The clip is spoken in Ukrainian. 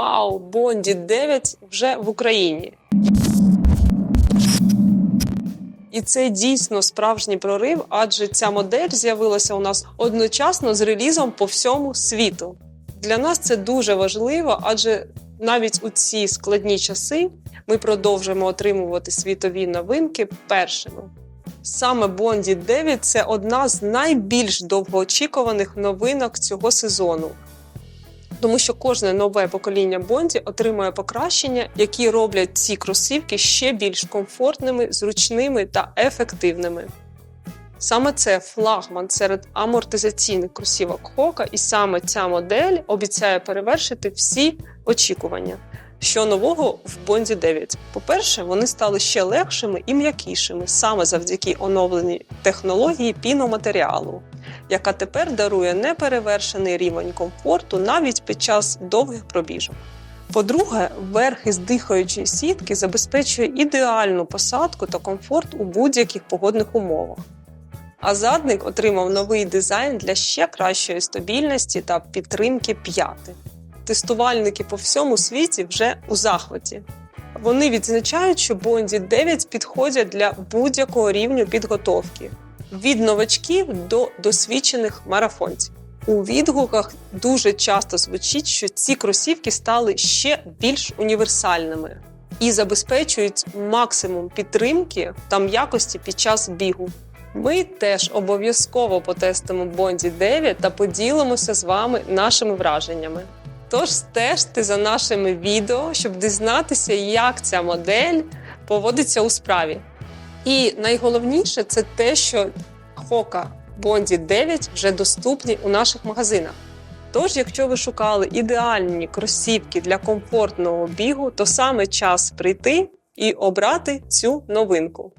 Вау, Бонді 9 вже в Україні. І це дійсно справжній прорив, адже ця модель з'явилася у нас одночасно з релізом по всьому світу. Для нас це дуже важливо, адже навіть у ці складні часи ми продовжуємо отримувати світові новинки першими. Саме Бонді 9 це одна з найбільш довгоочікуваних новинок цього сезону. Тому що кожне нове покоління Бонді отримує покращення, які роблять ці кросівки ще більш комфортними, зручними та ефективними. Саме це флагман серед амортизаційних кросівок Хока, і саме ця модель обіцяє перевершити всі очікування. Що нового в Бонді 9? По-перше, вони стали ще легшими і м'якішими саме завдяки оновленій технології піноматеріалу, яка тепер дарує неперевершений рівень комфорту навіть під час довгих пробіжок. По-друге, верх із дихаючої сітки забезпечує ідеальну посадку та комфорт у будь-яких погодних умовах. А задник отримав новий дизайн для ще кращої стабільності та підтримки п'яти. Тестувальники по всьому світі вже у захваті. Вони відзначають, що Бонді 9 підходять для будь-якого рівню підготовки від новачків до досвідчених марафонців. У відгуках дуже часто звучить, що ці кросівки стали ще більш універсальними і забезпечують максимум підтримки та м'якості під час бігу. Ми теж обов'язково потестимо Бонді 9 та поділимося з вами нашими враженнями. Тож стежте за нашими відео, щоб дізнатися, як ця модель поводиться у справі. І найголовніше це те, що Хока Бонді 9 вже доступні у наших магазинах. Тож, якщо ви шукали ідеальні кросівки для комфортного бігу, то саме час прийти і обрати цю новинку.